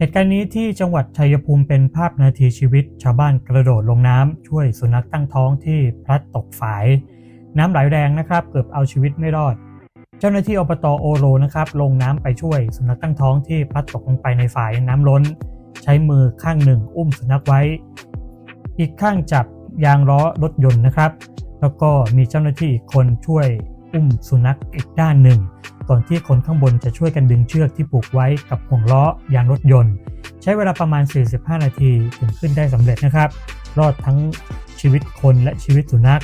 เหตุการณ์นี้ที่จังหวัดชัยภูมิเป็นภาพนาทีชีวิต ชาวบ้านกระโดดลงน้ำช่วยสุนัขตั้งท้องที่พลัดตกฝาย น้ำไหลแรงนะครับ เกือบเอาชีวิตไม่รอด เจ้าหน้าที่อบตโอโรนะครับ ลงน้ำไปช่วยสุนัขตั้งท้องที่พลัดตกลงไปในฝายน้ำล้น ใช้มือข้างหนึ่งอุ้มสุนัขไว้ อีกข้างจับยางล้อรถยนต์นะครับ แล้วก็มีเจ้าหน้าที่อีกคนช่วย อุ้มสุนัขอีกด้านหนึ่งก่อนที่คนข้างบนจะช่วยกันดึงเชือกที่ผูกไว้กับห่วงล้อยางรถยนต์ ใช้เวลาประมาณ 45 นาทีถึงขึ้นได้สำเร็จนะครับ รอดทั้งชีวิตคนและชีวิตสุนัข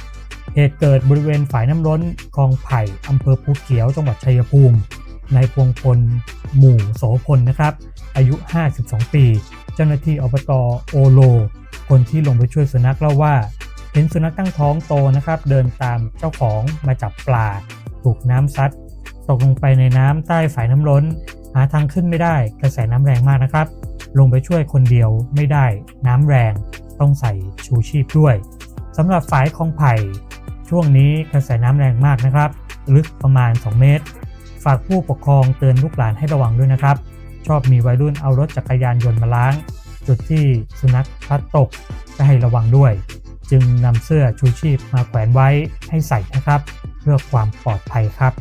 เหตุเกิดบริเวณฝายน้ำล้นคลองไผ่อำเภอภูเขียวจังหวัดชัยภูมิในพวงพล หมู่โสพลนะครับ อายุ 52 ปี เจ้าหน้าที่อบตโอโล คนที่ลงไปช่วยสุนัขเล่าว่า เห็นสุนัขตั้งท้องโตนะครับ เดินตามเจ้าของมาจับปลา ถูกน้ำซัด ตกลงไปในน้ำใต้ฝายน้ำล้น หาทางขึ้นไม่ได้ กระแสน้ำแรงมากนะครับ ลงไปช่วยคนเดียวไม่ได้ น้ำแรง ต้องใส่ชูชีพด้วยสำหรับฝายคลองไผ่ช่วงนี้กระแสน้ำแรงมากนะครับ ลึกประมาณ 2 เมตร ฝากผู้ปกครองเตือนลูกหลานให้ระวังด้วยนะครับ ชอบมีวัยรุ่นเอารถจักรยานยนต์มาล้าง จุดที่สุนัขพลัดตกก็ให้ระวังด้วย จึงนำเสื้อชูชีพมาแขวนไว้ให้ใส่นะครับ เพื่อความปลอดภัยครับ